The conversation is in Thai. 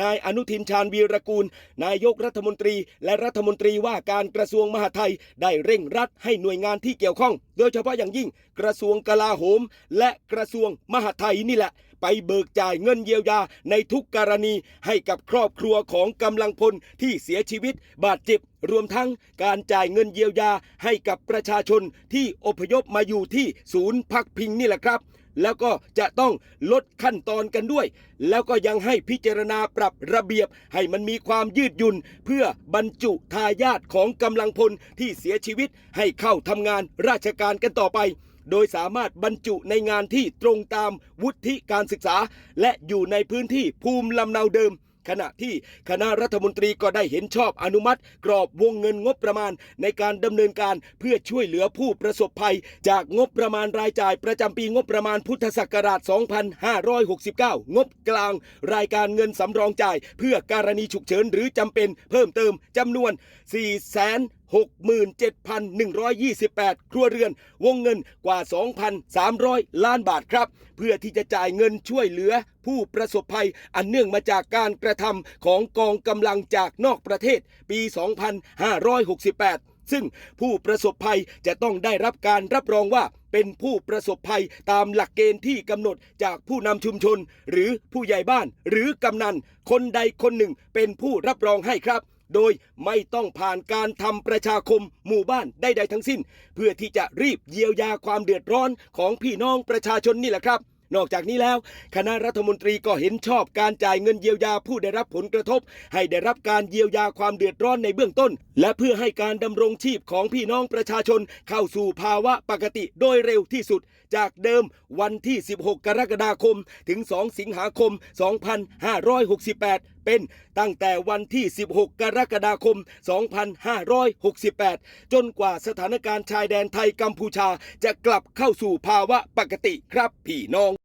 นายอนุทินชาญวีรกูล นายกรัฐมนตรี และรัฐมนตรีว่าการกระทรวงมหาดไทย ได้เร่งรัดให้หน่วยงานที่เกี่ยวข้อง โดยเฉพาะอย่างยิ่งกระทรวงกลาโหม และกระทรวงมหาดไทยนี่แหละ ไปเบิกจ่ายเงินเยียวยาในทุกกรณีให้กับครอบครัวของกำลังพลที่เสียชีวิตบาดเจ็บรวมทั้งการจ่ายเงินเยียวยาให้กับประชาชนที่อพยพมาอยู่ที่ศูนย์พักพิงนี่แหละครับ แล้วก็จะต้องลดขั้นตอนกันด้วย แล้วก็ยังให้พิจารณาปรับระเบียบให้มันมีความยืดหยุ่น เพื่อบรรจุทายาทของกำลังพลที่เสียชีวิตให้เข้าทำงานราชการกันต่อไป โดยสามารถบรรจุในงานที่ตรงตามวุฒิการศึกษา และอยู่ในพื้นที่ภูมิลำเนาเดิม ขณะที่คณะรัฐมนตรีก็ได้เห็นชอบอนุมัติกรอบวงเงินงบประมาณในการดำเนินการเพื่อช่วยเหลือผู้ประสบภัย จากงบประมาณรายจ่ายประจำปีงบประมาณพุทธศักราช 2569 งบกลาง รายการเงินสำรองจ่าย เพื่อการณีฉุกเฉินหรือจำเป็นเพิ่มเติมจำนวน4 67,128 ครัวเรือน วงเงินกว่า 2,300 ล้านบาทครับ เพื่อที่จะจ่ายเงินช่วยเหลือผู้ประสบภัยอันเนื่องมาจากการกระทำของกองกำลังจากนอกประเทศปี 2568ซึ่งผู้ประสบภัยจะต้องได้รับการรับรองว่าเป็นผู้ประสบภัยตามหลักเกณฑ์ที่กำหนดจากผู้นำชุมชน หรือผู้ใหญ่บ้านหรือกำนัน คนใดคนหนึ่งเป็นผู้รับรองให้ครับ โดยไม่ต้องผ่านการทำประชาคมหมู่บ้านใดๆทั้งสิ้น เพื่อที่จะรีบเยียวยาความเดือดร้อนของพี่น้องประชาชนนี่แหละครับนอกจากนี้แล้ว คณะรัฐมนตรีก็เห็นชอบการจ่ายเงินเยียวยาผู้ได้รับผลกระทบ ให้ได้รับการเยียวยาความเดือดร้อนในเบื้องต้น และเพื่อให้การดำรงชีพของพี่น้องประชาชนเข้าสู่ภาวะปกติโดยเร็วที่สุด จากเดิมวันที่ 16 กรกฎาคม ถึง 2 สิงหาคม 2568เป็นตั้งแต่วันที่ 16 กรกฎาคม 2568 จนกว่าสถานการณ์ชายแดนไทยกัมพูชาจะกลับเข้าสู่ภาวะปกติครับพี่น้อง